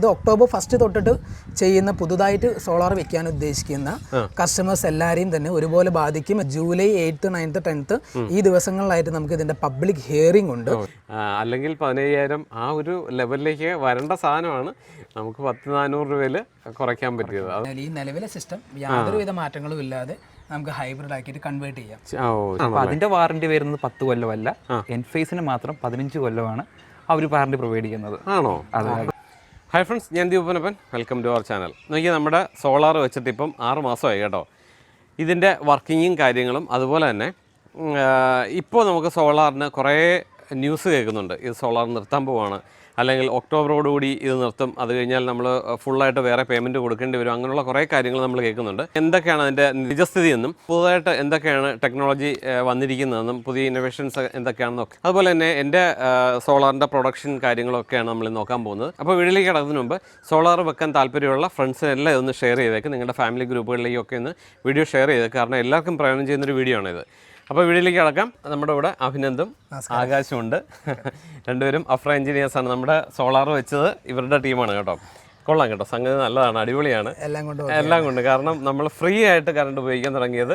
അതായത് October first തൊട്ടിട്ട് ചെയ്യുന്ന പുതുതായിട്ട് സോളാർ വെക്കാൻ ഉദ്ദേശിക്കുന്ന കസ്റ്റമേഴ്സ് എല്ലാവരെയും തന്നെ ഒരുപോലെ ബാധിക്കും. ജൂലൈ എയ്ത്ത് നയൻത്ത് ടെൻത്ത് ഈ ദിവസങ്ങളിലായിട്ട് നമുക്ക് ഇതിന്റെ പബ്ലിക് ഹിയറിംഗ് ഉണ്ട്. അല്ലെങ്കിൽ പതിനയ്യായിരം ആ ഒരു ലെവലിലേക്ക് വരേണ്ട സാധനമാണ് നമുക്ക് പത്ത് നാനൂറ് രൂപയിൽ കുറയ്ക്കാൻ പറ്റിയത്. ഈ നിലവിലെ സിസ്റ്റം യാതൊരുവിധ മാറ്റങ്ങളും ഇല്ലാതെ നമുക്ക് ഹൈബ്രിഡ് ആക്കിയിട്ട് കൺവേർട്ട് ചെയ്യാം. അപ്പൊ അതിന്റെ വാറണ്ടി വരുന്നത് പത്ത് കൊല്ലമല്ല. എൻഫേസിന് മാത്രം പതിനഞ്ച് കൊല്ലമാണ് അവർ വാറണ്ടി പ്രൊവൈഡ് ചെയ്യുന്നത്. ആണോ? ഹായ് ഫ്രണ്ട്സ് ഞാൻ Deepanappan. Welcome to our channel നോക്കിയാൽ നമ്മുടെ സോളാർ വെച്ചിട്ട് ഇപ്പം ആറ് മാസമായി കേട്ടോ. ഇതിന്റെ വർക്കിങ്ങും കാര്യങ്ങളും അതുപോലെ തന്നെ ഇപ്പോൾ നമുക്ക് സോളാറിന് കുറേ ന്യൂസ് കേൾക്കുന്നുണ്ട്. ഇത് സോളാർ നിർത്താൻ പോവാണ്. അല്ലെങ്കിൽ ഒക്ടോബറോടുകൂടി ഇത് നിർത്തും. അത് കഴിഞ്ഞാൽ നമ്മൾ ഫുള്ളായിട്ട് വേറെ പേയ്മെന്റ് കൊടുക്കേണ്ടി വരും. അങ്ങനെയുള്ള കുറേ കാര്യങ്ങൾ നമ്മൾ കേൾക്കുന്നുണ്ട്. എന്തൊക്കെയാണ് അതിന്റെ നിജസ്ഥിതി എന്നും പുതുതായിട്ട് എന്തൊക്കെയാണ് ടെക്നോളജി വന്നിരിക്കുന്നതെന്നും പുതിയ ഇന്നോവേഷൻസ് എന്തൊക്കെയാണെന്നും ഒക്കെ. അതുപോലെ തന്നെ എന്റെ സോളാറിന്റെ പ്രൊഡക്ഷൻ കാര്യങ്ങളൊക്കെയാണ് നമ്മൾ നോക്കാൻ പോകുന്നത്. അപ്പോൾ വീട്ടിലേക്ക് കിടക്കുന്നതിന് മുമ്പ് സോളാർ വെക്കാൻ താല്പര്യമുള്ള ഫ്രണ്ട്സിനെല്ലാം ഇതൊന്ന് ഷെയർ ചെയ്തേക്ക്. നിങ്ങളുടെ ഫാമിലി ഗ്രൂപ്പുകളിലേക്കൊക്കെ ഒന്ന് വീഡിയോ ഷെയർ ചെയ്തേക്ക്. കാരണം എല്ലാവർക്കും പ്രയോജനം ചെയ്യുന്നൊരു വീഡിയോ ആണിത്. അപ്പോൾ വീഡിയോയിലേക്ക് കിടക്കാം. നമ്മുടെ ഇവിടെ അഭിനന്ദും ആകാശമുണ്ട്. രണ്ടുപേരും അഫ്ര എഞ്ചിനീയേഴ്സ് ആണ്. നമ്മുടെ സോളാർ വെച്ചത് ഇവരുടെ ടീമാണ് കേട്ടോ. കൊള്ളാം കേട്ടോ. സംഗതി നല്ലതാണ്. അടിപൊളിയാണ്. എല്ലാം കൊണ്ട് എല്ലാം കൊണ്ട്. കാരണം നമ്മൾ ഫ്രീ ആയിട്ട് കറണ്ട് ഉപയോഗിക്കാൻ തുടങ്ങിയത്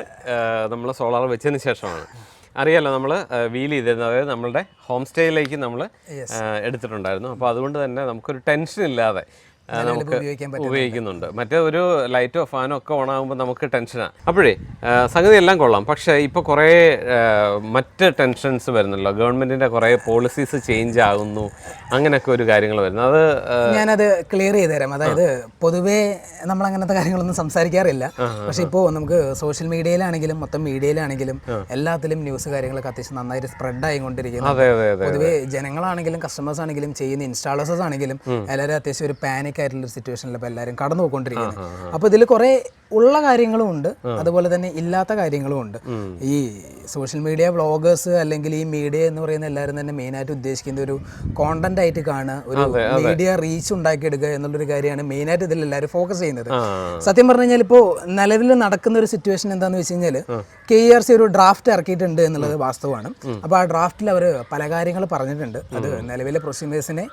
നമ്മൾ സോളാർ വെച്ചതിന് ശേഷമാണ്. അറിയാലോ നമ്മൾ വീൽ ചെയ്തിരുന്നത്. അതായത് നമ്മളുടെ ഹോം സ്റ്റേയിലേക്ക് നമ്മൾ എടുത്തിട്ടുണ്ടായിരുന്നു. അപ്പോൾ അതുകൊണ്ട് തന്നെ നമുക്കൊരു ടെൻഷൻ ഇല്ലാതെ നമുക്ക് ഉപയോഗിക്കുന്നുണ്ട്. മറ്റേ ഒരു ലൈറ്റോ ഫാനോ ഒക്കെ ഓൺ ആകുമ്പോൾ നമുക്ക് ടെൻഷനാണ് അപ്പോഴേ സംഗതി എല്ലാം കൊള്ളാം. പക്ഷേ ഇപ്പോൾ കുറേ മറ്റ് ടെൻഷൻസ് വരുന്നല്ലോ ഗവൺമെന്റിന്റെ കുറേ പോളിസീസ് ചേഞ്ച് ആകുന്നു. അങ്ങനെയൊക്കെ ഒരു കാര്യങ്ങൾ വരുന്നു. അത് ഞാനത് ക്ലിയർ ചെയ്ത് തരാം അതായത് പൊതുവേ നമ്മൾ അങ്ങനത്തെ കാര്യങ്ങളൊന്നും സംസാരിക്കാറില്ല. പക്ഷെ ഇപ്പോൾ നമുക്ക് സോഷ്യൽ മീഡിയയിലാണെങ്കിലും മൊത്തം മീഡിയയിലാണെങ്കിലും എല്ലാത്തിലും ന്യൂസ് കാര്യങ്ങളൊക്കെ അത്യാവശ്യം നന്നായിട്ട് സ്പ്രെഡ് ആയിക്കൊണ്ടിരിക്കുന്നു. പൊതുവേ ജനങ്ങളാണെങ്കിലും കസ്റ്റമേഴ്സ് ആണെങ്കിലും ചെയ്യുന്ന ഇൻസ്റ്റാളേഴ്സ് ആണെങ്കിലും എല്ലാവരും അത്യാവശ്യം ഒരു പാനിക് ആയിട്ടുള്ള ഒരു സിറ്റുവേഷനിൽ ഇപ്പോൾ എല്ലാവരും കടന്നു പോയിക്കൊണ്ടിരിക്കുന്നത്. അപ്പോൾ ഇതിൽ കുറേ ഉള്ള കാര്യങ്ങളും ഉണ്ട്. അതുപോലെ തന്നെ ഇല്ലാത്ത കാര്യങ്ങളും ഉണ്ട്. ഈ സോഷ്യൽ മീഡിയ വ്ളോഗേഴ്സ് അല്ലെങ്കിൽ ഈ മീഡിയ എന്ന് പറയുന്ന എല്ലാവരും തന്നെ മെയിനായിട്ട് ഉദ്ദേശിക്കുന്ന ഒരു കോണ്ടന്റ് ആയിട്ട് കാണുക ഒരു മീഡിയ റീച്ച് ഉണ്ടാക്കിയെടുക്കുക എന്നുള്ളൊരു കാര്യമാണ് മെയിനായിട്ട് ഇതിൽ എല്ലാവരും ഫോക്കസ് ചെയ്യുന്നത്. സത്യം പറഞ്ഞു കഴിഞ്ഞാൽ ഇപ്പോൾ നിലവിൽ നടക്കുന്ന ഒരു സിറ്റുവേഷൻ എന്താണെന്ന് വെച്ച് കഴിഞ്ഞാൽ കെ ആർ സി ഒരു ഡ്രാഫ്റ്റ് ഇറക്കിയിട്ടുണ്ട് എന്നുള്ളത് വാസ്തവമാണ്. അപ്പോൾ ആ ഡ്രാഫ്റ്റിൽ അവർ പല കാര്യങ്ങൾ പറഞ്ഞിട്ടുണ്ട്. അത് നിലവിലെ പ്രൊസ്യൂമേഴ്സിനെ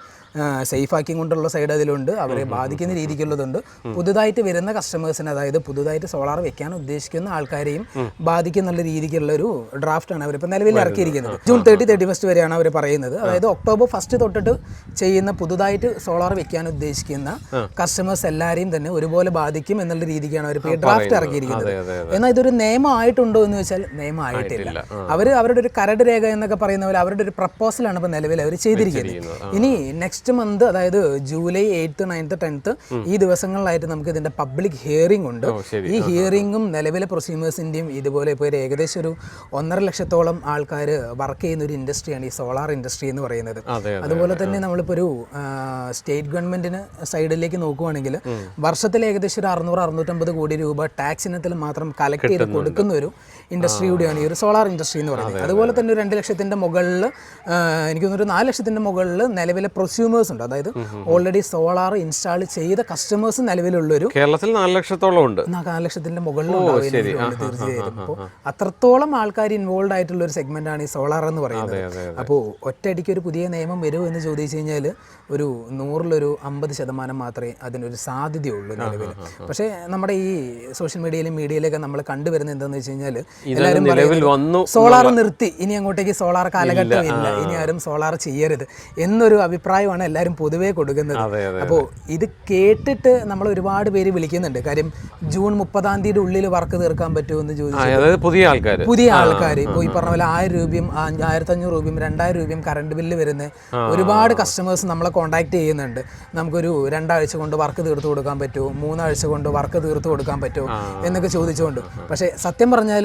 സേഫ് ആക്കി കൊണ്ടുള്ള സൈഡ് അതിലുണ്ട്. അവരെ ബാധിക്കുന്ന രീതിക്കുള്ളതുണ്ട്. പുതുതായിട്ട് വരുന്ന കസ്റ്റമേഴ്സിന് അതായത് പുതുതായിട്ട് സോളാർ വെക്കാൻ ഉദ്ദേശിക്കുന്ന ആൾക്കാരെയും ബാധിക്കുന്നുള്ള രീതിക്കുള്ള ഒരു ഡ്രാഫ്റ്റാണ് അവരിപ്പോൾ നിലവിൽ ഇറക്കിയിരിക്കുന്നത്. ജൂൺ തേർട്ടി തേർട്ടി ഫസ്റ്റ് വരെയാണ് അവർ പറയുന്നത്. അതായത് ഒക്ടോബർ ഫസ്റ്റ് തൊട്ടിട്ട് ചെയ്യുന്ന പുതുതായിട്ട് സോളാർ വെക്കാൻ ഉദ്ദേശിക്കുന്ന കസ്റ്റമേഴ്സ് എല്ലാവരെയും തന്നെ ഒരുപോലെ ബാധിക്കും എന്നുള്ള രീതിക്കാണ് അവർ ഇപ്പോൾ ഡ്രാഫ്റ്റ് ഇറക്കിയിരിക്കുന്നത്. എന്നാൽ ഇതൊരു നിയമമായിട്ടുണ്ടോ എന്ന് വെച്ചാൽ നിയമമായിട്ടില്ല. അവർ അവരുടെ ഒരു കരട് രേഖ എന്നൊക്കെ പറയുന്ന പോലെ അവരുടെ ഒരു പ്രപ്പോസലാണ് ഇപ്പോൾ നിലവിൽ അവർ ചെയ്തിരിക്കുന്നത്. ഇനി നെക്സ്റ്റ് മന്ത് അതായത് ജൂലൈ എയ്ത്ത് നയൻത്ത് ടെൻത്ത് ഈ ദിവസങ്ങളിലായിട്ട് നമുക്ക് ഇതിന്റെ പബ്ലിക് ഹിയറിംഗ് ഉണ്ട്. ഈ ഹിയറിംഗും നിലവിലെ പ്രൊസ്യൂമേഴ്സിന്റെയും ഇതുപോലെ ഇപ്പോൾ ഒരു ഏകദേശം ഒരു ഒന്നര ലക്ഷത്തോളം ആൾക്കാർ വർക്ക് ചെയ്യുന്ന ഒരു ഇൻഡസ്ട്രിയാണ് ഈ സോളാർ ഇൻഡസ്ട്രി എന്ന് പറയുന്നത്. അതുപോലെ തന്നെ നമ്മളിപ്പോൾ ഒരു സ്റ്റേറ്റ് ഗവൺമെന്റിന് സൈഡിലേക്ക് നോക്കുവാണെങ്കിൽ വർഷത്തിൽ ഏകദേശം ഒരു അറുന്നൂറ് അറുന്നൂറ്റമ്പത് കോടി രൂപ ടാക്സ് ഇനത്തിൽ മാത്രം കളക്ട് ചെയ്ത് കൊടുക്കുന്ന ഒരു ഇൻഡസ്ട്രി കൂടിയാണ്. ഈ ഒരു സോളാർ ഇൻഡസ്ട്രി എന്ന് പറയുന്നത്. അതുപോലെ തന്നെ ഒരു രണ്ട് ലക്ഷത്തിന്റെ മുകളിൽ എനിക്ക് തോന്നുന്നു ഒരു നാല് ലക്ഷത്തിന്റെ മുകളിൽ നിലവിലെ പ്രൊസ്യൂമേഴ്സ് ഉണ്ട്. അതായത് ഓൾറെഡി സോളാർ ഇൻസ്റ്റാൾ ചെയ്ത കസ്റ്റമേഴ്സ് നിലവിലുള്ളൊരു കേരളത്തിൽ നാല് ലക്ഷത്തോളം ഉണ്ട്. നാല് ലക്ഷത്തിന്റെ മുകളിൽ തീർച്ചയായിട്ടും അപ്പോൾ അത്രത്തോളം ആൾക്കാർ ഇൻവോൾവ് ആയിട്ടുള്ള ഒരു സെഗ്മെന്റ് ആണ് ഈ സോളാർ എന്ന് പറയുന്നത്. അപ്പോൾ ഒറ്റയടിക്ക് ഒരു പുതിയ നിയമം വരുമോ എന്ന് ചോദിച്ചു കഴിഞ്ഞാൽ ഒരു നൂറിലൊരു അമ്പത് ശതമാനം മാത്രമേ അതിനൊരു സാധ്യതയുള്ളൂ നിലവിൽ പക്ഷേ നമ്മുടെ ഈ സോഷ്യൽ മീഡിയയിലും മീഡിയയിലൊക്കെ നമ്മൾ കണ്ടുവരുന്നത് എന്താണെന്ന് വെച്ച് കഴിഞ്ഞാൽ എല്ലാവരും നിലവിൽ വന്നു സോളാർ നിർത്തി ഇനി അങ്ങോട്ടേക്ക് സോളാർ കാലഘട്ടം ഇല്ല ഇനി ആരും സോളാർ ചെയ്യരുത് എന്നൊരു അഭിപ്രായമാണ് എല്ലാവരും പൊതുവേ കൊടുക്കുന്നത്. അപ്പോൾ ഇത് കേട്ടിട്ട് നമ്മൾ ഒരുപാട് പേര് വിളിക്കുന്നുണ്ട്. കാര്യം ജൂൺ മുപ്പതാം തീയതി ഉള്ളിൽ വർക്ക് തീർക്കാൻ പറ്റുമോ എന്ന് ആ, ചോദിച്ചു പുതിയ ആൾക്കാർ പുതിയ ആൾക്കാർ ഇപ്പോൾ ഈ പറഞ്ഞ പോലെ ആയിരം രൂപയും ആ, ആയിരത്തി അഞ്ഞൂറ് രൂപയും രണ്ടായിരം രൂപയും കറണ്ട് ബില്ല് വരുന്ന ഒരുപാട് കസ്റ്റമേഴ്സ് നമ്മളെ കോൺടാക്ട് ചെയ്യുന്നുണ്ട്. നമുക്കൊരു രണ്ടാഴ്ച കൊണ്ട് വർക്ക് തീർത്ത് കൊടുക്കാൻ പറ്റുമോ? മൂന്നാഴ്ച കൊണ്ട് വർക്ക് തീർത്ത് കൊടുക്കാൻ പറ്റുമോ? എന്നൊക്കെ ചോദിച്ചുകൊണ്ട്. പക്ഷേ സത്യം പറഞ്ഞാൽ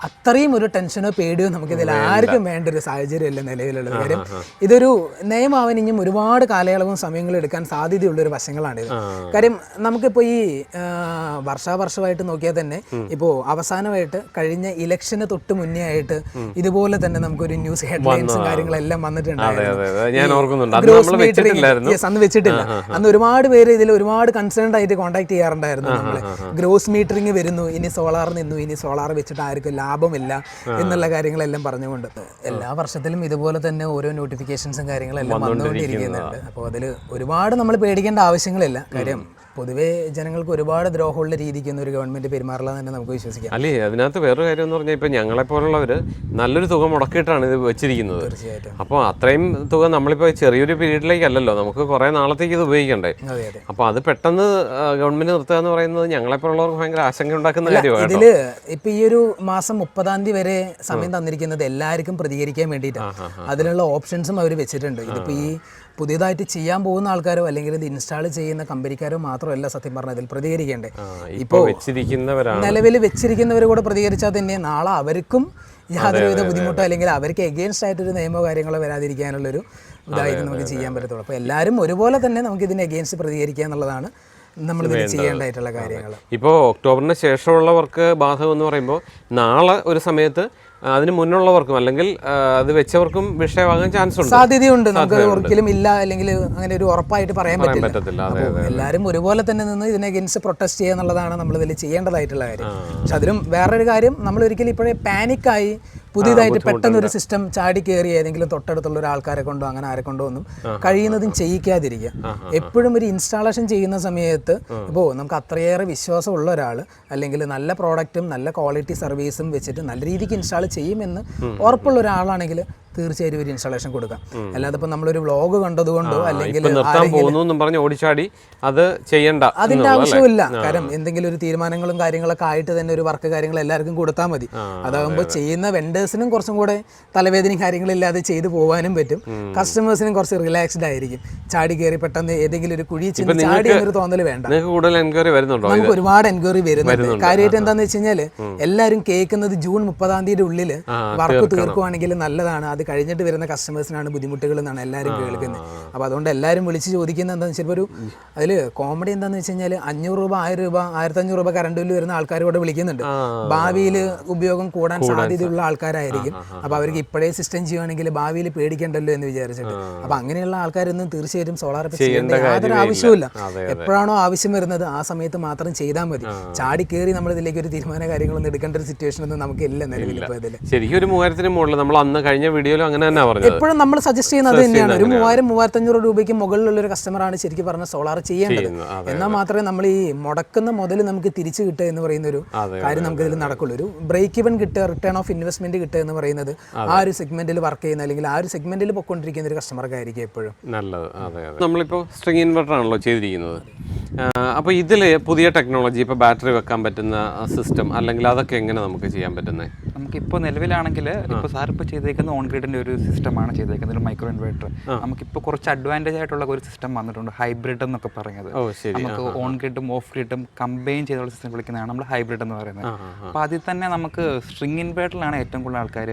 അത്രയും ഒരു ടെൻഷനോ പേടിയോ നമുക്കിതിൽ ആർക്കും വേണ്ട ഒരു സാഹചര്യമല്ല നിലവിലുള്ളത്. കാര്യം ഇതൊരു നിയമാവാൻ ഇനിയും ഒരുപാട് കാലയളവും സമയങ്ങളും എടുക്കാൻ സാധ്യതയുള്ള ഒരു വശങ്ങളാണിത് കാര്യം നമുക്കിപ്പോൾ ഈ വർഷാവർഷമായിട്ട് നോക്കിയാൽ തന്നെ ഇപ്പോൾ അവസാനമായിട്ട് കഴിഞ്ഞ ഇലക്ഷന് തൊട്ട് മുന്നേ ആയിട്ട് ഇതുപോലെ തന്നെ നമുക്കൊരു ന്യൂസ് ഹെഡ്ലൈൻസും കാര്യങ്ങളെല്ലാം വന്നിട്ടുണ്ടായിരുന്നു. നമ്മൾ അന്ന് വെച്ചിട്ടില്ല. അന്ന് ഒരുപാട് പേര് ഇതിൽ ഒരുപാട് കൺസേൺഡ് ആയിട്ട് കോൺടാക്ട് ചെയ്യാറുണ്ടായിരുന്നു നമ്മളെ. ഗ്രോസ് മീറ്ററിങ് വരുന്നു ഇനി സോളാർ നിന്നു ഇനി സോളാർ വെച്ചിട്ട് ആർക്കും ലാഭം ലാഭമില്ല എന്നുള്ള കാര്യങ്ങളെല്ലാം പറഞ്ഞുകൊണ്ട് എല്ലാ വർഷത്തിലും ഇതുപോലെ തന്നെ ഓരോ നോട്ടിഫിക്കേഷൻസും കാര്യങ്ങളെല്ലാം വന്നുകൊണ്ടിരിക്കുന്നുണ്ട്. അപ്പോൾ അതിൽ ഒരുപാട് നമ്മൾ പേടിക്കേണ്ട ആവശ്യങ്ങളില്ല. കാര്യം പൊതുവേ ജനങ്ങൾക്ക് ഒരുപാട് ദ്രോഹമുള്ള രീതിക്ക് ഒരു ഗവൺമെന്റ് പെരുമാറില്ല തന്നെ നമുക്ക് വിശ്വസിക്കാം. അല്ലേ അതിനകത്ത് വേറൊരു കാര്യം എന്ന് പറഞ്ഞാൽ ഇപ്പം ഞങ്ങളെപ്പോലുള്ളവർ നല്ലൊരു തുക മുടക്കിയിട്ടാണ് ഇത് വെച്ചിരിക്കുന്നത്. തീർച്ചയായിട്ടും. അപ്പോൾ അത്രയും തുക നമ്മളിപ്പോ ചെറിയൊരു പീരീഡിലേക്കല്ലല്ലോ നമുക്ക് കുറേ നാളത്തേക്ക് ഇത് ഉപയോഗിക്കണ്ടേ? അപ്പോൾ അത്. പെട്ടെന്ന് ഗവൺമെന്റ് നിർത്തുക എന്ന് പറയുന്നത് ഞങ്ങളെ പോലുള്ളവർക്ക് ഭയങ്കര ആശങ്ക ഉണ്ടാക്കുന്ന കാര്യമാണ് ഇതിൽ ഇപ്പൊ ഈ ഒരു മാസം മുപ്പതാം തീയതി വരെ സമയം തന്നിരിക്കുന്നത് എല്ലാവർക്കും പ്രതികരിക്കാൻ വേണ്ടിയിട്ടാണ്. അതിനുള്ള ഓപ്ഷൻസും അവർ വെച്ചിട്ടുണ്ട്. ഇതിപ്പോ ഈ പുതിയതായിട്ട് ചെയ്യാൻ പോകുന്ന ആൾക്കാരോ അല്ലെങ്കിൽ ഇത് ഇൻസ്റ്റാൾ ചെയ്യുന്ന കമ്പനിക്കാരോ മാത്രമല്ല സത്യം പറഞ്ഞാൽ ഇതിൽ പ്രതികരിക്കേണ്ടേ ഇപ്പോൾ നിലവിൽ വെച്ചിരിക്കുന്നവർ കൂടെ പ്രതികരിച്ചാൽ തന്നെ നാളെ അവർക്കും യാതൊരുവിധ ബുദ്ധിമുട്ടോ അല്ലെങ്കിൽ അവർക്ക് എഗെയിൻസ്റ്റ് ആയിട്ടൊരു നിയമോ കാര്യങ്ങളോ വരാതിരിക്കാനുള്ളൊരു ഇതായിട്ട് നമുക്ക് ചെയ്യാൻ പറ്റത്തുള്ളൂ. അപ്പോൾ എല്ലാവരും ഒരുപോലെ തന്നെ നമുക്ക് ഇതിന് എഗെയിൻസ്റ്റ് പ്രതികരിക്കുക എന്നുള്ളതാണ് നമ്മൾ ചെയ്യേണ്ടതായിട്ടുള്ള കാര്യങ്ങൾ. ഇപ്പോൾ ഒക്ടോബറിന് ശേഷമുള്ളവർക്ക് ബാധകം എന്ന് പറയുമ്പോൾ നാളെ ഒരു സമയത്ത് അതിന് മുന്നുള്ളവർക്കും അല്ലെങ്കിൽ അത് വെച്ചവർക്കും വിഷയമാകാൻ ചാൻസ് ഉണ്ട്. സാധ്യതയുണ്ട്. നമുക്ക് ഒരിക്കലും ഇല്ല അല്ലെങ്കിൽ അങ്ങനെ ഒരു ഉറപ്പായിട്ട് പറയാൻ പറ്റില്ല. പറ്റത്തില്ല. എല്ലാവരും ഒരുപോലെ തന്നെ നിന്ന് ഇതിനെ അഗൻസ്റ്റ് പ്രൊട്ടസ്റ്റ് ചെയ്യുക എന്നുള്ളതാണ് നമ്മൾ ഇതിൽ ചെയ്യേണ്ടതായിട്ടുള്ള കാര്യം. പക്ഷെ അതിലും വേറൊരു കാര്യം നമ്മൾ ഒരിക്കലും ഇപ്പോഴേ പാനിക്കായി പുതിയതായിട്ട് പെട്ടെന്ന് ഒരു സിസ്റ്റം ചാടി കയറി ഏതെങ്കിലും തൊട്ടടുത്തുള്ള ഒരു ആൾക്കാരെ കൊണ്ടോ അങ്ങനെ ആരെ കൊണ്ടോ ഒന്നും കഴിയുന്നതും ചെയ്യിക്കാതിരിക്കുക. എപ്പോഴും ഒരു ഇൻസ്റ്റാളേഷൻ ചെയ്യുന്ന സമയത്ത് ഇപ്പോൾ നമുക്ക് അത്രയേറെ വിശ്വാസമുള്ള ഒരാൾ അല്ലെങ്കിൽ നല്ല പ്രോഡക്റ്റും നല്ല ക്വാളിറ്റി സർവീസും വെച്ചിട്ട് നല്ല രീതിക്ക് ഇൻസ്റ്റാൾ ചെയ്യുമെന്ന് ഉറപ്പുള്ള ഒരാളാണെങ്കിൽ തീർച്ചയായും ഒരു ഇൻസ്റ്റാളേഷൻ കൊടുക്കാം. അല്ലാതെ ഇപ്പം നമ്മളൊരു വ്ളോഗ് കണ്ടതുകൊണ്ടോ അല്ലെങ്കിൽ നിർത്താൻ പോകുന്നു പറഞ്ഞ് ഓടിച്ചാടി അത് ചെയ്യണ്ട അതിന്റെ ആവശ്യമില്ല കാരണം എന്തെങ്കിലും ഒരു തീരുമാനങ്ങളും കാര്യങ്ങളൊക്കെ ആയിട്ട് തന്നെ ഒരു വർക്ക് കാര്യങ്ങൾ എല്ലാവർക്കും കൊടുത്താൽ മതി. അതാകുമ്പോൾ ചെയ്യുന്ന വെണ്ടേഴ്സിനും കുറച്ചും കൂടെ തലവേദനയും കാര്യങ്ങളില്ലാതെ ചെയ്തു പോകാനും പറ്റും. കസ്റ്റമേഴ്സിനും കുറച്ച് റിലാക്സ്ഡ് ആയിരിക്കും. ചാടി കയറി പെട്ടെന്ന് ഏതെങ്കിലും ഒരു കുഴി ചെന്ന് ചാടി എന്നൊരു തോന്നൽ വേണ്ട. നമുക്ക് ഒരുപാട് എൻക്വയറി വരുന്നുണ്ട്. കാര്യമായിട്ട് എന്താന്ന് വെച്ച് കഴിഞ്ഞാൽ എല്ലാവരും കേൾക്കുന്നത് ജൂൺ മുപ്പതാം തീയതിയുടെ ഉള്ളിൽ വർക്ക് തീർക്കുവാണെങ്കിൽ നല്ലതാണ്. അത് കഴിഞ്ഞിട്ട് വരുന്ന കസ്റ്റമേഴ്സിനാണ് ബുദ്ധിമുട്ടുകൾ എന്നാണ് എല്ലാവരും കേൾക്കുന്നത്. അപ്പോൾ അതുകൊണ്ട് എല്ലാവരും വിളിച്ച് ചോദിക്കുന്നത് എന്താണെന്ന് വെച്ചാൽ ഒരു അതിൽ കോമഡി എന്താണെന്ന് വെച്ച് കഴിഞ്ഞാൽ അഞ്ഞൂറ് രൂപ ആയിരം രൂപ ആയിരത്തഞ്ഞൂറ് രൂപ കറണ്ട് ബില്ല് വരുന്ന ആൾക്കാരോട് ഇവിടെ വിളിക്കുന്നുണ്ട്. ഭാവിയിൽ ഉപയോഗം കൂടാൻ സാധ്യതയുള്ള ആൾക്കാരായിരിക്കും. അപ്പോൾ അവർക്ക് ഇപ്പോഴേ സിസ്റ്റം ചെയ്യുവാണെങ്കിൽ ഭാവിയിൽ പേടിക്കേണ്ടല്ലോ എന്ന് വിചാരിച്ചിട്ട്. അപ്പോൾ അങ്ങനെയുള്ള ആൾക്കാരൊന്നും തീർച്ചയായിട്ടും സോളാർ ചെയ്യേണ്ട യാതൊരു ആവശ്യമില്ല എപ്പോഴാണോ ആവശ്യം വരുന്നത് ആ സമയത്ത് മാത്രം ചെയ്താൽ മതി. ചാടി കയറി നമ്മൾ ഇതിലേക്ക് ഒരു തീരുമാന കാര്യങ്ങളൊന്നും എടുക്കേണ്ട ഒരു സിറ്റുവേഷൻ ഒന്നും നമുക്ക് ഇല്ല നിലവിൽ ഇപ്പോൾ ഇതിൽ ശരിക്കും ഒരു മൂവായിരത്തിന് മുകളിൽ നമ്മൾ അന്ന് കഴിഞ്ഞ വീഡിയോയിലും അങ്ങനെ തന്നെ പറഞ്ഞത്. എപ്പോഴും നമ്മൾ സജസ്റ്റ് ചെയ്യുന്നത് തന്നെയാണ്. ഒരു മൂവായിരം മൂവായിരത്തഞ്ഞൂറ് രൂപയ്ക്ക് മുകളിലുള്ള ഒരു കസ്റ്റമറാണ് ശരിക്കും പറഞ്ഞ സോളാർ ചെയ്യേണ്ടത്. എന്നാൽ മാത്രമേ നമ്മൾ ഈ മുടക്കുന്ന മുതൽ നമുക്ക് തിരിച്ചു കിട്ടുക എന്ന് പറയുന്ന ഒരു കാര്യം നമുക്ക് ഇതിൽ നടക്കുള്ളൂ. ഒരു ബ്രേക്ക് ഇവൻ കിട്ടുക റിട്ടേൺ ഓഫ് ഇൻവെസ്റ്റ്മെന്റ് കിട്ടുക എന്ന് പറയുന്നത് ആ ഒരു സെഗ്മെന്റിൽ വർക്ക് ചെയ്യുന്ന അല്ലെങ്കിൽ ആ ഒരു സെഗ്മെന്റിൽ പൊക്കൊണ്ടിരിക്കുന്ന ഒരു കസ്റ്റമർക്കായിരിക്കും എപ്പോഴും. നല്ലത്. അതെ അതെ. നമ്മളിപ്പോൾ സ്ട്രിങ് ഇൻവെർട്ടർ ആണല്ലോ ചെയ്തിരിക്കുന്നത്. അപ്പോൾ ഇതിൽ പുതിയ ടെക്നോളജി ഇപ്പോൾ ബാറ്ററി വെക്കാൻ പറ്റുന്ന സിസ്റ്റം അല്ലെങ്കിൽ അതൊക്കെ എങ്ങനെ നമുക്ക് ചെയ്യാൻ പറ്റുന്നത് നമുക്ക് ഇപ്പോൾ നിലവിലാണെങ്കിൽ ഇപ്പോൾ സാർ ഇപ്പോൾ ചെയ്തേക്കുന്ന ഓൺ ഗ്രിഡിന്റെ ഒരു സിസ്റ്റമാണ് ചെയ്തേക്കുന്നത് ഒരു മൈക്രോ ഇൻവേർട്ടർ. നമുക്കിപ്പോൾ കുറച്ച് അഡ്വാന്റേജ് ആയിട്ടുള്ള ഒരു സിസ്റ്റം വന്നിട്ടുണ്ട് ഹൈബ്രിഡ് എന്നൊക്കെ പറയുന്നത്. നമുക്ക് ഓൺ ഗ്രിഡും ഓഫ് ഗ്രിഡും കമ്പൈൻ ചെയ്തുള്ള സിസ്റ്റം വിളിക്കുന്നതാണ് നമ്മൾ ഹൈബ്രിഡ് എന്ന് പറയുന്നത്. അപ്പോൾ അതിൽ തന്നെ നമുക്ക് സ്ട്രിങ് ഇൻവേർട്ടറിലാണ് ഏറ്റവും കൂടുതൽ ആൾക്കാർ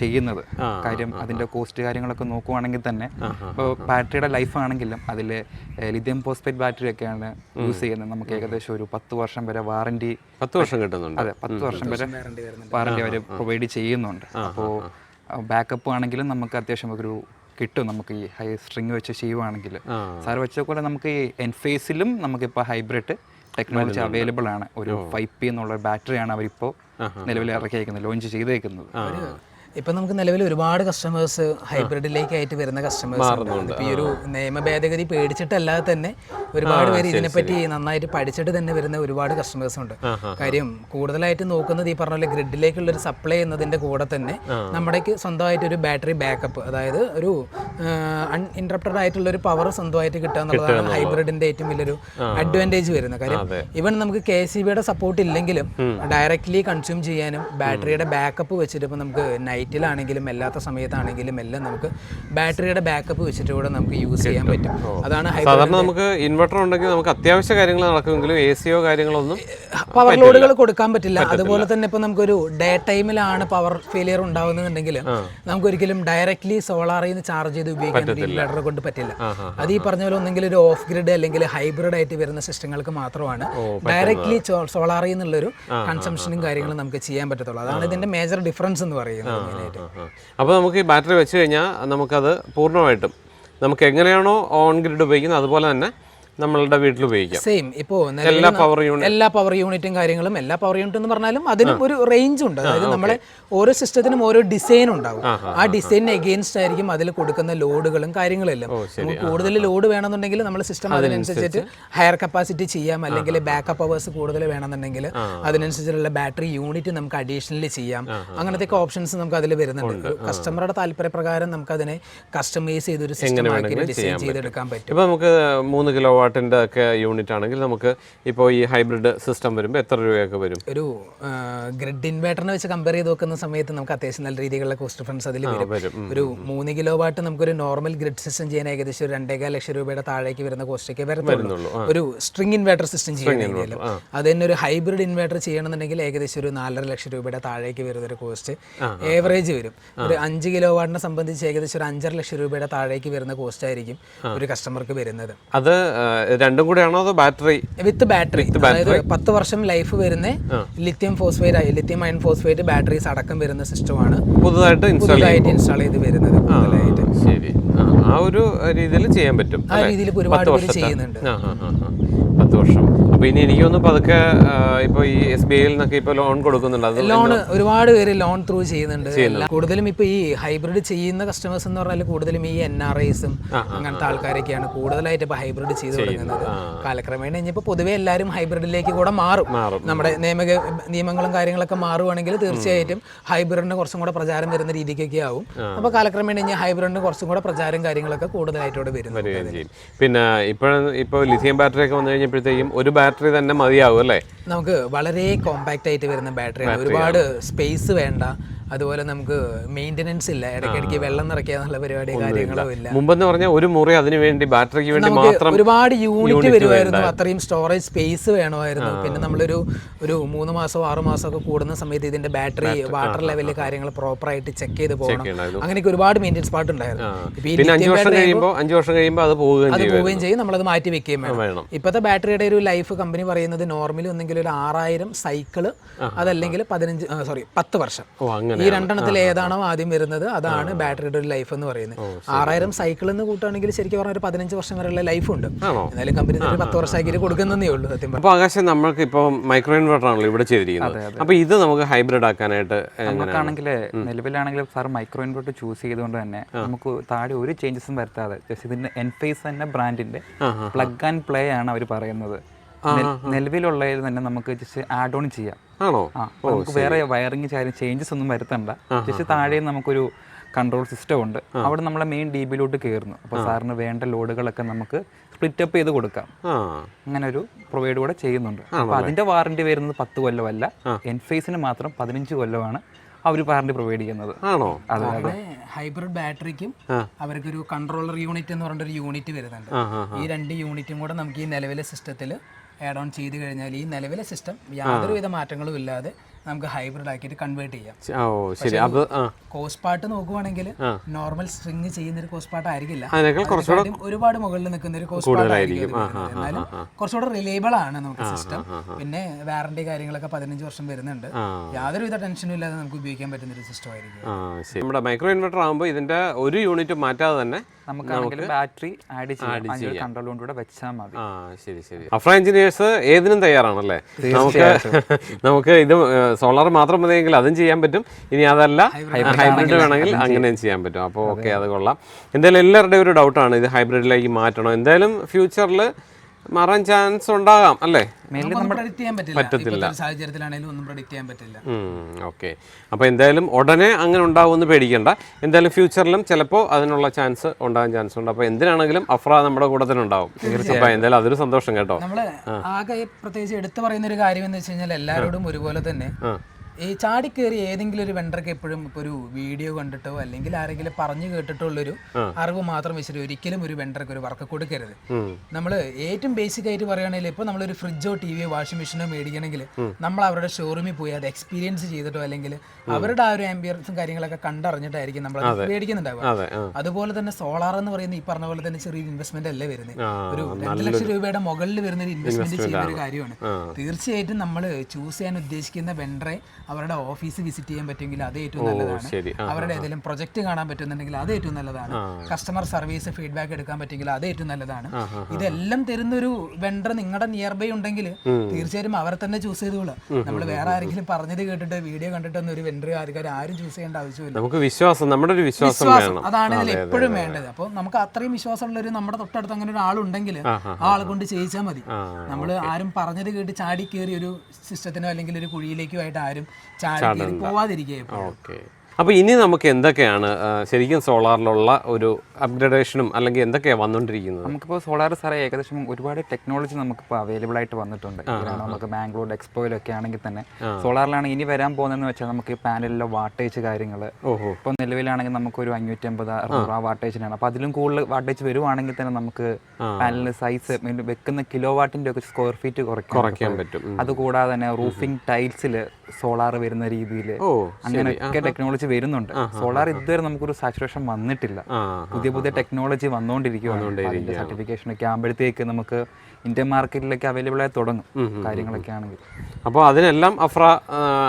ചെയ്യുന്നത്. കാര്യം അതിന്റെ കോസ്റ്റ് കാര്യങ്ങളൊക്കെ നോക്കുവാണെങ്കിൽ തന്നെ ഇപ്പോൾ ബാറ്ററിയുടെ ലൈഫ് ആണെങ്കിലും അതിൽ ലിഥിയം ഫോസ്ഫേറ്റ് ബാറ്ററി ഒക്കെയാണ് യൂസ് ചെയ്യുന്നത്. നമുക്ക് ഏകദേശം ഒരു പത്ത് വർഷം വരെ വാറണ്ടി പത്ത് വർഷം കിട്ടുന്നുണ്ട്. അതെ പത്ത് വർഷം വരെ വാറണ്ടി വരെ പ്രൊവൈഡ് ചെയ്യുന്നുണ്ട്. അപ്പോൾ ബാക്കപ്പ് ആണെങ്കിലും നമുക്ക് അത്യാവശ്യം ഒരു കിട്ടും. നമുക്ക് ഈ ഹൈ സ്ട്രിങ് വെച്ച് ചെയ്യുവാണെങ്കിൽ. സാർ വെച്ച പോലെ നമുക്ക് ഈ എൻഫേസിലും നമുക്കിപ്പോൾ ഹൈബ്രിഡ് ടെക്നോളജി അവൈലബിൾ ആണ്. ഒരു ഫൈവ് പി എന്നുള്ള ബാറ്ററിയാണ് അവരിപ്പോൾ നിലവിൽ ഇറക്കിയേക്കുന്നത് ലോഞ്ച് ചെയ്തേക്കുന്നത്. ഇപ്പൊ നമുക്ക് നിലവിൽ ഒരുപാട് കസ്റ്റമേഴ്സ് ഹൈബ്രിഡിലേക്ക് ആയിട്ട് വരുന്ന കസ്റ്റമേഴ്സ് ഈ ഒരു നിയമ ഭേദഗതി പേടിച്ചിട്ടല്ലാതെ തന്നെ ഒരുപാട് പേര് ഇതിനെപ്പറ്റി നന്നായിട്ട് പഠിച്ചിട്ട് തന്നെ വരുന്ന ഒരുപാട് കസ്റ്റമേഴ്സ് ഉണ്ട്. കാര്യം കൂടുതലായിട്ട് നോക്കുന്നത് ഈ പറഞ്ഞ പോലെ ഗ്രിഡിലേക്കുള്ള ഒരു സപ്ലൈ എന്നതിന്റെ കൂടെ തന്നെ നമ്മുടേക്ക് സ്വന്തമായിട്ട് ഒരു ബാറ്ററി ബാക്കപ്പ് അതായത് ഒരു അൺഇൻട്രപ്റ്റഡ് ആയിട്ടുള്ള ഒരു പവർ സ്വന്തമായിട്ട് കിട്ടുക എന്നുള്ളതാണ് ഹൈബ്രിഡിന്റെ ഏറ്റവും വലിയൊരു അഡ്വാന്റേജ് വരുന്നത്. കാര്യം ഇവൻ നമുക്ക് കെ സി ബിയുടെ സപ്പോർട്ട് ഇല്ലെങ്കിലും ഡയറക്റ്റ്ലി കൺസ്യൂം ചെയ്യാനും ബാറ്ററിയുടെ ബാക്കപ്പ് വെച്ചിട്ട് ഇപ്പം നമുക്ക് നൈറ്റിലാണെങ്കിലും അല്ലാത്ത സമയത്താണെങ്കിലും എല്ലാം നമുക്ക് ബാറ്ററിയുടെ ബാക്കപ്പ് വെച്ചിട്ട് കൂടെ നമുക്ക് യൂസ് ചെയ്യാൻ പറ്റും. അതാണ് സാധാരണ നമുക്ക് ഇൻവെർട്ടർ ഉണ്ടെങ്കിൽ നമുക്ക് അത്യാവശ്യ കാര്യങ്ങൾ നടക്കുമെങ്കിലും എ സിയോ കാര്യങ്ങളൊന്നും പവർ ലോഡുകൾ കൊടുക്കാൻ പറ്റില്ല. അതുപോലെ തന്നെ ഇപ്പൊ നമുക്കൊരു ഡേ ടൈമിലാണ് പവർ ഫെയിലിയർ ഉണ്ടാവുന്നുണ്ടെങ്കിൽ നമുക്ക് ഒരിക്കലും ഡയറക്ട്ലി സോളാറിൽ നിന്ന് ചാർജ് ചെയ്ത് ഉപയോഗിക്കാൻ ഒരു ഇൻവെർട്ടർ കൊണ്ട് പറ്റില്ല. അത് ഈ പറഞ്ഞ പോലെ ഒന്നെങ്കിൽ ഒരു ഓഫ് ഗ്രിഡ് അല്ലെങ്കിൽ ഹൈബ്രിഡ് ആയിട്ട് വരുന്ന സിസ്റ്റങ്ങൾക്ക് മാത്രമാണ്. ഡയറക്ട്ലി സോളാറിൽ നിന്നുള്ളൊരു കൺസംഷനും കാര്യങ്ങളും നമുക്ക് ചെയ്യാൻ പറ്റത്തുള്ളൂ. അതാണ് ഇതിന്റെ മേജർ ഡിഫറൻസ് എന്ന് പറയുന്നത്. മെയിനായിട്ട് അപ്പോൾ നമുക്ക് ഈ ബാറ്ററി വെച്ച് കഴിഞ്ഞാൽ നമുക്കത് പൂർണമായിട്ടും നമുക്ക് എങ്ങനെയാണോ ഓൺ ഗ്രിഡ് ഉപയോഗിക്കുന്നത് അതുപോലെ തന്നെ നമ്മളുടെ വീട്ടിൽ ഉപയോഗിക്കാം. സെയിം ഇപ്പോ എല്ലാ പവർ യൂണിറ്റ് എല്ലാ പവർ യൂണിറ്റും കാര്യങ്ങളും എല്ലാ പവർ യൂണിറ്റ് എന്ന് പറഞ്ഞാലും അതിനും ഒരു റേഞ്ച് ഉണ്ട്. അതായത് നമ്മളെ ഓരോ സിസ്റ്റത്തിനും ഓരോ ഡിസൈൻ ഉണ്ടാവും. ആ ഡിസൈനിന് എഗെയിൻസ്റ്റ് ആയിരിക്കും അതിൽ കൊടുക്കുന്ന ലോഡുകളും കാര്യങ്ങളും എല്ലാം കൂടുതൽ ലോഡ് വേണമെന്നുണ്ടെങ്കിൽ നമ്മൾ സിസ്റ്റം അതിനനുസരിച്ചിട്ട് ഹയർ കപ്പാസിറ്റി ചെയ്യാം. അല്ലെങ്കിൽ ബാക്കപ്പ് അവേഴ്സ് കൂടുതൽ വേണമെന്നുണ്ടെങ്കിൽ അതിനനുസരിച്ചുള്ള ബാറ്ററി യൂണിറ്റ് നമുക്ക് അഡീഷണലി ചെയ്യാം. അങ്ങനത്തെ ഓപ്ഷൻസ് നമുക്ക് അതിൽ വരുന്നുണ്ട്. കസ്റ്റമറുടെ താല്പര്യപ്രകാരം നമുക്ക് അതിനെ കസ്റ്റമൈസ് ചെയ്തൊരു സിസ്റ്റം ഡിസൈൻ ചെയ്തെടുക്കാൻ പറ്റും. നമുക്ക് മൂന്ന് കിലോ വാട്ടിന്റെ ഒക്കെ യൂണിറ്റ് ആണെങ്കിൽ നമുക്ക് ഇപ്പോൾ ഈ ഹൈബ്രിഡ് സിസ്റ്റം വരുമ്പോൾ എത്ര രൂപയൊക്കെ വരും? ഒരു ഗ്രിഡ് ഇൻവേർട്ടറിനെ വെച്ച് കമ്പയർ ചെയ്ത് നോക്കുന്ന സമയത്ത് നമുക്ക് അത്യാവശ്യം നല്ല രീതിയിലുള്ള കോസ്റ്റ് ഡിഫറൻസ് അതിൽ വരും. ഒരു മൂന്ന് കിലോ വാട്ട് നമുക്കൊരു നോർമൽ ഗ്രിഡ് സിസ്റ്റം ചെയ്യാൻ ഏകദേശം ഒരു രണ്ടേകാൽ ലക്ഷം രൂപയുടെ താഴേക്ക് വരുന്ന കോസ്റ്റൊക്കെ വരത്തുള്ളൂ. ഒരു സ്ട്രിങ് ഇൻവേർട്ടർ സിസ്റ്റം ചെയ്യണമെങ്കിൽ അത് തന്നെ ഒരു ഹൈബ്രിഡ് ഇൻവേർട്ടർ ചെയ്യണമെന്നുണ്ടെങ്കിൽ ഏകദേശം ഒരു നാലര ലക്ഷം രൂപയുടെ താഴേക്ക് വരുന്ന ഒരു കോസ്റ്റ് ഏവറേജ് വരും. ഒരു അഞ്ച് കിലോ വാട്ടിനെ സംബന്ധിച്ച് ഏകദേശം ഒരു അഞ്ചര ലക്ഷം രൂപയുടെ താഴേക്ക് വരുന്ന കോസ്റ്റ് ആയിരിക്കും ഒരു കസ്റ്റമർക്ക് വരുന്നത്. അത് രണ്ടും കൂടെയാണോ അതോ ബാറ്ററി? വിത്ത് ബാറ്ററി. അതായത് പത്ത് വർഷം ലൈഫ് വരുന്ന lithium phosphate lithium iron phosphate batteries അടക്കം വരുന്ന സിസ്റ്റമാണ് പുതുതായിട്ട് ഇൻസ്റ്റാൾ പുതുതായിട്ട് ഇൻസ്റ്റാൾ ചെയ്ത് വരുന്നത് ശരി. ആ, ഒരു രീതിയിൽ ചെയ്യാൻ പറ്റും ആ രീതിയിൽ ഒരുപാട് പേര് ചെയ്യുന്നുണ്ട്. പത്ത് വർഷം. അപ്പോൾ ഇനി തോന്നുന്നു പതുക്കെ ഇപ്പൊ ഈ എസ് ബി ഐയിൽ നിന്നൊക്കെ ഇപ്പോൾ ലോൺ കൊടുക്കുന്നുണ്ട്. ലോൺ ഒരുപാട് പേര് ലോൺ ത്രൂ ചെയ്യുന്നുണ്ട്. കൂടുതലും ഇപ്പൊ ഈ ഹൈബ്രിഡ് ചെയ്യുന്ന കസ്റ്റമേഴ്സ് എന്ന് പറഞ്ഞാൽ കൂടുതലും ഈ എൻ ആർ ഐസും അങ്ങനത്തെ ആൾക്കാരൊക്കെയാണ് കൂടുതലായിട്ട് ഇപ്പൊ ഹൈബ്രിഡ് ചെയ്ത് തുടങ്ങുന്നത്. കാലക്രമേണ ഇനിയിപ്പോ പൊതുവെ എല്ലാവരും ഹൈബ്രിഡിലേക്ക് കൂടെ മാറും. നമ്മുടെ നിയമ നിയമങ്ങളും കാര്യങ്ങളൊക്കെ മാറുവാണെങ്കിൽ തീർച്ചയായിട്ടും ഹൈബ്രിഡിന് കുറച്ചും കൂടെ പ്രചാരം വരുന്ന രീതിക്കൊക്കെ ആവും. അപ്പൊ കാലക്രമേണ ഇനി ഹൈബ്രിഡിന് കുറച്ചും കൂടെ പ്രചാരം കാര്യങ്ങളൊക്കെ കൂടുതലായിട്ട് ഇവിടെ വരുന്നു പിന്നെ ഇപ്പോഴും ഇപ്പൊ ലിഥിയം ബാറ്ററി ഒക്കെ വന്നു കഴിഞ്ഞപ്പോഴത്തേക്കും ഒരു ബാറ്ററി തന്നെ മതിയാവും അല്ലേ? നമുക്ക് വളരെ കോമ്പാക്റ്റ് ആയിട്ട് വരുന്ന ബാറ്ററിയാണ്. ഒരുപാട് സ്പേസ് വേണ്ട. അതുപോലെ നമുക്ക് മെയിന്റനൻസ് ഇല്ല. ഇടയ്ക്കിടയ്ക്ക് വെള്ളം നിറയ്ക്കുക എന്നുള്ള പരിപാടി കാര്യങ്ങളോ ഇല്ല. മുമ്പെന്ന് പറഞ്ഞാൽ ഒരു മുറി അതിന് വേണ്ടി ബാറ്ററിക്ക് വേണ്ടി മാത്രം ഒരുപാട് യൂണിറ്റ് വരുമായിരുന്നു. അത്രയും സ്റ്റോറേജ് സ്പേസ് വേണമായിരുന്നു. പിന്നെ നമ്മളൊരു ഒരു മൂന്ന് മാസം ആറ് മാസം ഒക്കെ കൂടുന്ന സമയത്ത് ഇതിന്റെ ബാറ്ററി വാട്ടർ ലെവൽ കാര്യങ്ങൾ പ്രോപ്പർ ആയിട്ട് ചെക്ക് ചെയ്ത് പോകണം. അങ്ങനെയൊക്കെ ഒരുപാട് മെയിന്റെനൻസ് പാർട്ട് ഉണ്ടായിരുന്നു. അഞ്ച് വർഷം കഴിയുമ്പോൾ അഞ്ച് വർഷം കഴിയുമ്പോൾ അത് പോവുകയും അത് പോവുകയും ചെയ്യും. നമ്മളത് മാറ്റി വെക്കുകയും വേണം. ഇപ്പോഴത്തെ ബാറ്ററിയുടെ ഒരു ലൈഫ് കമ്പനി പറയുന്നത് നോർമലി ഒന്നെങ്കിലും ഒരു ആറായിരം സൈക്കിൾ അതല്ലെങ്കിൽ പതിനഞ്ച് സോറി പത്ത് വർഷം. ഈ രണ്ടെണ്ണത്തിൽ ഏതാണോ ആദ്യം വരുന്നത്? അതാണ് ബാറ്ററിയുടെ ഒരു ലൈഫ് എന്ന് പറയുന്നത്. ആറായിരം സൈക്കിൾ എന്ന് കൂട്ടുകയാണെങ്കിൽ ശരിക്കും പറഞ്ഞാൽ ഒരു പതിനഞ്ച് വർഷം വരെയുള്ള ലൈഫ് ഉണ്ട്. എന്നാലും കമ്പനി ഒരു പത്ത് വർഷമാക്കി കൊടുക്കുന്നതേ ഉള്ളൂ സത്യം അപ്പൊ അപ്പോൾ ആകാശം നമ്മൾക്ക് ഇപ്പോൾ മൈക്രോ ഇൻവെർട്ടർ ആണല്ലോ ഇവിടെ ചെയ്തിരിക്കുന്നത്. അപ്പോൾ ഇത് നമുക്ക് ഹൈബ്രിഡ് ആക്കാനായിട്ട് നമുക്കാണെങ്കിൽ നിലവിലാണെങ്കിൽ സാർ മൈക്രോ ഇൻവെർട്ടർ ചൂസ് ചെയ്തുകൊണ്ട് തന്നെ നമുക്ക് താഴെ ഒരു ചേഞ്ചസും വരുത്താതെ ജസ്റ്റ് ഇതിന്റെ എൻഫേസ് തന്നെ ബ്രാൻഡിന്റെ പ്ലഗ് ആൻഡ് പ്ലേ ആണ് അവർ പറയുന്നത്. നിലവിലുള്ളതിൽ തന്നെ നമുക്ക് ജസ്റ്റ് ആഡ് ഓൺ ചെയ്യാം. ആണോ? അപ്പൊ നമുക്ക് വേറെ വയറിംഗ് കാര്യം ചേഞ്ചസ് ഒന്നും വരുത്തണ്ട. ജസ്റ്റ് താഴെ നമുക്കൊരു കൺട്രോൾ സിസ്റ്റം ഉണ്ട്. അവിടെ നമ്മളെ മെയിൻ ഡി ബിയിലോട്ട് കയറുന്നു അപ്പോൾ സാറിന് വേണ്ട ലോഡുകളൊക്കെ നമുക്ക് സ്പ്ലിറ്റ് അപ്പ് ചെയ്ത് കൊടുക്കാം. ആ. അങ്ങനെ ഒരു പ്രൊവൈഡ് കൂടെ ചെയ്യുന്നുണ്ട്. അപ്പോൾ അതിന്റെ വാറണ്ടി വരുന്നത് പത്ത് കൊല്ലമല്ല. എൻഫേസിന് മാത്രം പതിനഞ്ച് കൊല്ലമാണ് അവർ വാറണ്ടി പ്രൊവൈഡ് ചെയ്യുന്നത്. ആണോ? അതെ ഹൈബ്രിഡ് ബാറ്ററിക്കും അവർക്കൊരു കൺട്രോളർ യൂണിറ്റ് എന്ന് പറഞ്ഞ ഒരു യൂണിറ്റ് വരുന്നുണ്ട് ഈ രണ്ട് യൂണിറ്റും കൂടെ നമുക്ക് ഈ നിലവിലെ സിസ്റ്റത്തിൽ ആഡ് ഓൺ ചെയ്ത് കഴിഞ്ഞാൽ ഈ നിലവിലെ സിസ്റ്റം യാതൊരുവിധ മാറ്റങ്ങളും ഇല്ലാതെ നമുക്ക് ഹൈബ്രിഡ് ആക്കിയിട്ട് കൺവേർട്ട് ചെയ്യാം. ഓ ശരി. അപ്പോൾ പാർട്ട് നോക്കുവാണെങ്കിൽ നോർമൽ സ്ട്രിങ് ചെയ്യുന്ന ഒരു കോസ്റ്റ് പാർട്ട് ആയിരിക്കില്ല. ഒരുപാട് മുകളിൽ നിൽക്കുന്ന ഒരു കോസ്റ്റ് പാർട്ട് ആയിരിക്കും. എന്നാലും കുറച്ചുകൂടെ റിലേബിൾ ആണ് നമുക്ക് സിസ്റ്റം പിന്നെ വാറണ്ടി കാര്യങ്ങളൊക്കെ പതിനഞ്ച് വർഷം വരുന്നുണ്ട്. യാതൊരുവിധ ടെൻഷനും ഇല്ലാതെ നമുക്ക് ഉപയോഗിക്കാൻ പറ്റുന്ന ഒരു സിസ്റ്റം ആയിരിക്കും. ആ ശരി. നമ്മുടെ മൈക്രോ ഇൻവെർട്ടർ ആകുമ്പോൾ ഇതിന്റെ ഒരു യൂണിറ്റ് മാറ്റാതെ തന്നെ നമുക്കാണെങ്കിൽ ബാറ്ററി ആഡ് ചെയ്യാം. കൺട്രോൾ കൊണ്ടുകൂടെ വെച്ചാൽ മതി. ആ ശരി ശരി. അഫ്ര എഞ്ചിനീയേഴ്സ് ഏതിനും തയ്യാറാണല്ലേ? നമുക്ക് നമുക്ക് ഇത് സോളാർ മാത്രം മതിയെങ്കിൽ അതും ചെയ്യാൻ പറ്റും. ഇനി അതല്ല ഹൈബ്രിഡ് വേണമെങ്കിൽ അങ്ങനെയും ചെയ്യാൻ പറ്റും. അപ്പോൾ ഓക്കെ അത് കൊള്ളാം. എന്തായാലും എല്ലാവരുടെയും ഒരു ഡൗട്ടാണ് ഇത് ഹൈബ്രിഡിലേക്ക് മാറ്റണോ? എന്തായാലും ഫ്യൂച്ചറിൽ മാറാൻ ചാൻസ് ഉണ്ടാകാം അല്ലേ? പറ്റത്തില്ല പ്രഡിക്റ്റ് ചെയ്യാൻ പറ്റില്ല. ഇപ്പോഴത്തെ ഒരു സാഹചര്യത്തിലാണെങ്കിലും ഒന്നും പ്രഡിക്റ്റ് ചെയ്യാൻ പറ്റില്ല. ഓക്കെ. അപ്പോൾ എന്തായാലും ഉടനെ അങ്ങനെ ഉണ്ടാവുമെന്ന് പേടിക്കണ്ട. എന്തായാലും ഫ്യൂച്ചറിലും ചിലപ്പോ അതിനുള്ള ചാൻസ് ഉണ്ടാകാൻ ചാൻസ് ഉണ്ട്. അപ്പോൾ എന്തിനാണെങ്കിലും അഫ്ര നമ്മുടെ കൂടെ തന്നെ ഉണ്ടാവും അപ്പോൾ എന്തായാലും അതൊരു സന്തോഷം കേട്ടോ. നമ്മൾ ആകെ പ്രത്യേകിച്ച് എടുത്തു പറയുന്ന ഒരു കാര്യം എന്ന് വെച്ച് കഴിഞ്ഞാൽ എല്ലാവരോടും ഒരുപോലെ തന്നെ ഈ ചാടി ചാടിക്കേറി ഏതെങ്കിലും ഒരു വെണ്ടർക്ക് എപ്പോഴും ഇപ്പൊ ഒരു വീഡിയോ കണ്ടിട്ടോ അല്ലെങ്കിൽ ആരെങ്കിലും പറഞ്ഞു കേട്ടിട്ടോ ഉള്ളൊരു അറിവ് മാത്രം വെച്ചിട്ട് ഒരിക്കലും ഒരു വെണ്ടർക്ക് ഒരു വർക്ക് കൊടുക്കരുത്. നമ്മൾ ഏറ്റവും ബേസിക് ആയിട്ട് പറയുകയാണെങ്കിൽ നമ്മൾ നമ്മളൊരു ഫ്രിഡ്ജോ ടി വിയോ വാഷിംഗ് മെഷീനോ മേടിക്കണമെങ്കിൽ നമ്മൾ അവരുടെ ഷോറൂമിൽ പോയി അത് എക്സ്പീരിയൻസ് ചെയ്തിട്ടോ അല്ലെങ്കിൽ അവരുടെ ആ ഒരു ആംബിയൻസും കാര്യങ്ങളൊക്കെ കണ്ടറിഞ്ഞിട്ടായിരിക്കും നമ്മൾ മേടിക്കുന്നുണ്ടാവുക. അതെ അതുപോലെ തന്നെ സോളാർ എന്ന് പറയുന്ന ഈ പറഞ്ഞ പോലെ തന്നെ ചെറിയ ഇൻവെസ്റ്റ്മെന്റ് അല്ലേ വരുന്നത് ഒരു രണ്ട് ലക്ഷം രൂപയുടെ മുകളിൽ വരുന്ന ഒരു ഇൻവെസ്റ്റ്മെന്റ് ചെയ്യുന്ന ഒരു കാര്യമാണ്. തീർച്ചയായിട്ടും നമ്മൾ ചൂസ് ചെയ്യാൻ ഉദ്ദേശിക്കുന്ന വെണ്ടറെ അവരുടെ ഓഫീസ് വിസിറ്റ് ചെയ്യാൻ പറ്റുമെങ്കിൽ അത് ഏറ്റവും നല്ലതാണ്. അവരുടെ ഏതെങ്കിലും പ്രൊജക്ട് കാണാൻ പറ്റുന്നുണ്ടെങ്കിൽ അത് ഏറ്റവും നല്ലതാണ്. കസ്റ്റമർ സർവീസ് ഫീഡ്ബാക്ക് എടുക്കാൻ പറ്റുമെങ്കിൽ അത് ഏറ്റവും നല്ലതാണ്. ഇതെല്ലാം തരുന്ന ഒരു വെണ്ടർ നിങ്ങളുടെ നിയർ ബൈ ഉണ്ടെങ്കിൽ തീർച്ചയായും അവരെ തന്നെ ചൂസ് ചെയ്തോളൂ നമ്മൾ വേറെ ആരെങ്കിലും പറഞ്ഞത് കേട്ടിട്ട് വീഡിയോ കണ്ടിട്ടൊന്നും ഒരു വെണ്ടർ ആൾക്കാർ ആരും ചൂസ് ചെയ്യേണ്ട ആവശ്യമില്ല. നമുക്ക് വിശ്വാസം നമ്മുടെ ഒരു വിശ്വാസം അതാണ് ഇതിൽ എപ്പോഴും വേണ്ടത്. അപ്പോൾ നമുക്ക് അത്രയും വിശ്വാസമുള്ള ഒരു നമ്മുടെ തൊട്ടടുത്ത് അങ്ങനെ ഒരു ആളുണ്ടെങ്കിൽ ആ ആൾ കൊണ്ട് ചെയ്യിച്ചാൽ മതി. നമ്മൾ ആരും പറഞ്ഞത് കേട്ട് ചാടി കയറി ഒരു സിസ്റ്റത്തിനോ അല്ലെങ്കിൽ ഒരു കുഴിയിലേക്കോ ആയിട്ട് ആരും ചാടി പോവാതിരിക്കുക അപ്പോൾ ഇനി നമുക്ക് എന്തൊക്കെയാണ് ശരിക്കും സോളാറിലുള്ള ഒരു അപ്ഗ്രഡേഷനും അല്ലെങ്കിൽ എന്തൊക്കെയാണ് വന്നുകൊണ്ടിരിക്കുന്നത് നമുക്കിപ്പോൾ സോളാർ സാറേ ഏകദേശം ഒരുപാട് ടെക്നോളജി നമുക്കിപ്പോൾ അവൈലബിൾ ആയിട്ട് വന്നിട്ടുണ്ട്. നമുക്ക് ബാംഗ്ലൂർ എക്സ്പോയിലൊക്കെ ആണെങ്കിൽ തന്നെ. സോളാറിലാണ് ഇനി വരാൻ പോകുന്നതെന്ന് വെച്ചാൽ നമുക്ക് പാനലിലെ വാട്ടേജ് കാര്യങ്ങൾ ഇപ്പോൾ നിലവിലാണെങ്കിൽ നമുക്ക് ഒരു അഞ്ഞൂറ്റമ്പത് അമ്പത് ആ വാട്ടേജിനാണ് അപ്പോൾ അതിലും കൂടുതൽ വാട്ടേജ് വരുവാണെങ്കിൽ തന്നെ നമുക്ക് പാനലിന് സൈസ് വെക്കുന്ന കിലോ വാട്ടിന്റെ ഒക്കെ സ്ക്വയർ ഫീറ്റ് കുറയ്ക്കാം കുറയ്ക്കാൻ പറ്റും. അതുകൂടാതെ തന്നെ റൂഫിംഗ് ടൈൽസിൽ സോളാർ വരുന്ന രീതിയിൽ അങ്ങനെയൊക്കെ ടെക്നോളജി വരുന്നുണ്ട്. സോളാർ ഇതുവരെ നമുക്കൊരു സാച്ചുറേഷൻ വന്നിട്ടില്ല. പുതിയ പുതിയ ടെക്നോളജി വന്നുകൊണ്ടിരിക്കുകയാണ് സർട്ടിഫിക്കേഷൻ ഒക്കെ ആകുമ്പോഴത്തേക്ക് നമുക്ക് ഇന്ത്യൻ മാർക്കറ്റിലേക്ക് അവൈലബിൾ ആയി തുടങ്ങും കാര്യങ്ങളൊക്കെ ആണെങ്കിൽ. അപ്പോൾ അതിനെല്ലാം അഫ്ര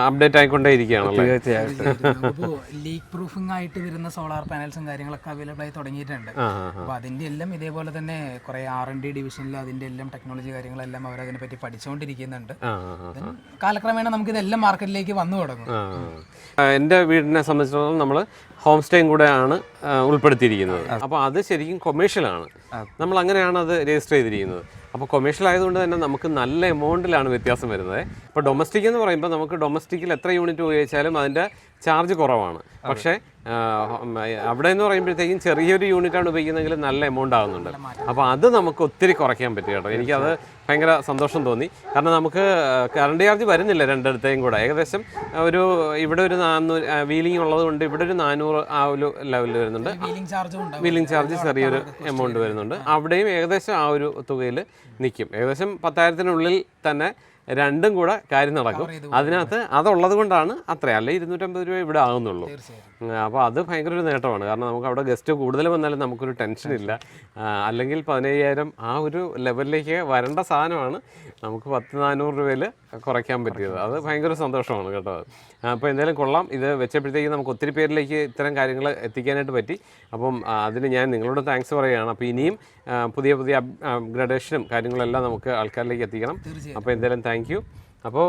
അപ്ഡേറ്റ് ആയിക്കൊണ്ടേ ഇരിക്കുകയാണല്ലേ? തീർച്ചയായിട്ടും. നമുക്കിപ്പോ ലീക്ക് പ്രൂഫിംഗ് ആയിട്ട് വരുന്ന സോളാർ പാനൽസും കാര്യങ്ങളൊക്കെ അവൈലബിൾ ആയി തുടങ്ങിയിട്ടുണ്ട്. അപ്പോൾ അതിന്റെ എല്ലാം ഇതേപോലെ തന്നെ കുറെ ആർ എൻ ഡി ഡിവിഷനിൽ അതിന്റെ എല്ലാം ടെക്നോളജി കാര്യങ്ങളെല്ലാം അവർ അതിനെ പറ്റി പഠിച്ചുകൊണ്ടിരിക്കുന്നുണ്ട് കാലക്രമേണ നമുക്ക് ഇതെല്ലാം മാർക്കറ്റിലേക്ക് വന്നു തുടങ്ങും. എന്റെ എന്റെ വീടിനെ സംബന്ധിച്ചിടത്തോളം നമ്മൾ ഹോം സ്റ്റേയും കൂടെയാണ് ഉൾപ്പെടുത്തിയിരിക്കുന്നത്. അപ്പോൾ അത് ശരിക്കും കൊമേഴ്ഷ്യലാണ് നമ്മൾ അങ്ങനെയാണ് അത് രജിസ്റ്റർ ചെയ്തിരിക്കുന്നത്. അപ്പോൾ കൊമേഴ്ഷ്യൽ ആയതുകൊണ്ട് തന്നെ നമുക്ക് നല്ല എമൗണ്ടിലാണ് വ്യത്യാസം വരുന്നത്. ഇപ്പോൾ ഡൊമസ്റ്റിക് എന്ന് പറയുമ്പോൾ നമുക്ക് ഡൊമസ്റ്റിക്കിൽ എത്ര യൂണിറ്റ് ഉപയോഗിച്ചാലും അതിന്റെ ചാർജ് കുറവാണ്. പക്ഷേ അവിടെ എന്ന് പറയുമ്പോഴത്തേക്കും ചെറിയൊരു യൂണിറ്റാണ് ഉപയോഗിക്കുന്നതെങ്കിൽ നല്ല എമൗണ്ട് ആകുന്നുണ്ട്. അപ്പോൾ അത് നമുക്ക് ഒത്തിരി കുറയ്ക്കാൻ പറ്റും കേട്ടോ. എനിക്കത് ഭയങ്കര സന്തോഷം തോന്നി. കാരണം നമുക്ക് കറണ്ട് ചാർജ് വരുന്നില്ല രണ്ടിടത്തേയും കൂടെ. ഏകദേശം ഒരു ഇവിടെ ഒരു നാനൂറ് വീലിംഗ് ഉള്ളത് കൊണ്ട് ഇവിടെ ഒരു നാനൂറ് ആ ഒരു ലെവലിൽ വരുന്നുണ്ട്. വീലിംഗ് ചാർജും ചെറിയൊരു എമൗണ്ട് വരുന്നുണ്ട്. അവിടെയും ഏകദേശം ആ ഒരു തുകയിൽ നിൽക്കും ഏകദേശം പത്തായിരത്തിനുള്ളിൽ തന്നെ രണ്ടും കൂടെ കാര്യം നടക്കും. അതിനകത്ത് അതുള്ളത് കൊണ്ടാണ് അത്ര. അല്ലെ ഇരുന്നൂറ്റമ്പത് രൂപ ഇവിടെ ആകുന്നുള്ളൂ അപ്പോൾ അത് ഭയങ്കര ഒരു നേട്ടമാണ്. കാരണം നമുക്ക് അവിടെ ഗസ്റ്റ് കൂടുതൽ വന്നാലും നമുക്കൊരു ടെൻഷൻ ഇല്ല. അല്ലെങ്കിൽ പതിനയ്യായിരം ആ ഒരു ലെവലിലേക്ക് വരേണ്ട സാധനമാണ്. നമുക്ക് പത്ത് നാനൂറ് രൂപയിൽ കുറയ്ക്കാൻ പറ്റിയത്. അത് ഭയങ്കര സന്തോഷമാണ് കേട്ടോ. അപ്പോൾ എന്തായാലും കൊള്ളാം. ഇത് വെച്ചപ്പോഴത്തേക്ക് നമുക്ക് ഒത്തിരി പേരിലേക്ക് ഇത്തരം കാര്യങ്ങൾ എത്തിക്കാനായിട്ട് പറ്റി. അപ്പം അതിന് ഞാൻ നിങ്ങളോട് താങ്ക്സ് പറയുകയാണ്. അപ്പോൾ ഇനിയും പുതിയ പുതിയ അപ്ഗ്രഡേഷനും കാര്യങ്ങളെല്ലാം നമുക്ക് ആൾക്കാരിലേക്ക് എത്തിക്കണം. അപ്പോൾ എന്തായാലും താങ്ക് യു അപ്പോൾ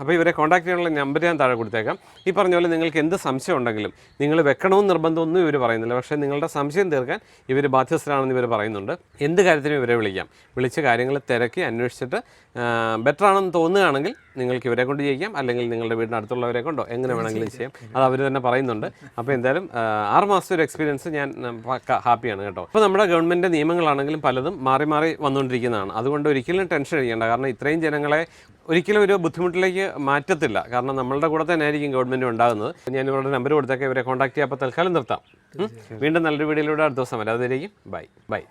അപ്പോൾ ഇവരെ കോൺടാക്ട് ചെയ്യാനുള്ള നമ്പർ ഞാൻ താഴെ കൊടുത്തേക്കാം. ഈ പറഞ്ഞ പോലെ നിങ്ങൾക്ക് എന്ത് സംശയം ഉണ്ടെങ്കിലും നിങ്ങൾ വെക്കണമെന്ന് നിർബന്ധമൊന്നും ഇവർ പറയുന്നില്ല. പക്ഷേ നിങ്ങളുടെ സംശയം തീർക്കാൻ ഇവർ ബാധ്യസ്ഥരാണെന്ന് ഇവർ പറയുന്നുണ്ട്. എന്ത് കാര്യത്തിനും ഇവരെ വിളിക്കാം. വിളിച്ച് കാര്യങ്ങൾ തിരക്കി അന്വേഷിച്ചിട്ട് ബെറ്റർ ആണെന്ന് തോന്നുകയാണെങ്കിൽ നിങ്ങൾക്ക് ഇവരെ കൊണ്ട് ചെയ്യിക്കാം അല്ലെങ്കിൽ നിങ്ങളുടെ വീടിന് അടുത്തുള്ളവരെ കൊണ്ടോ എങ്ങനെ വേണമെങ്കിലും ചെയ്യാം. അത് അവർ തന്നെ പറയുന്നുണ്ട്. അപ്പോൾ എന്തായാലും ആറ് മാസത്തെ ഒരു എക്സ്പീരിയൻസ് ഞാൻ ഹാപ്പിയാണ് കേട്ടോ. അപ്പോൾ നമ്മുടെ ഗവൺമെന്റ് നിയമങ്ങളാണെങ്കിലും പലതും മാറി മാറി വന്നുകൊണ്ടിരിക്കുന്നതാണ്. അതുകൊണ്ട് ഒരിക്കലും ടെൻഷൻ അടിക്കേണ്ട. കാരണം ഇത്രയും ജനങ്ങളെ ഒരിക്കലും ഒരു ബുദ്ധിമുട്ടിലേക്ക് മാറ്റത്തില്ല. കാരണം നമ്മളുടെ കൂടെ തന്നെ ആയിരിക്കും ഗവൺമെന്റ് ഉണ്ടാകുന്നത്. ഞാൻ ഇവരുടെ നമ്പർ കൊടുത്തേക്കെ. ഇവരെ കോൺടാക്ട് ചെയ്യാം. അപ്പോൾ തൽക്കാലം നിർത്താം. വീണ്ടും നല്ലൊരു വീഡിയോയിലൂടെ അടുത്ത ദിവസം വരാം. ബൈ. ബൈ.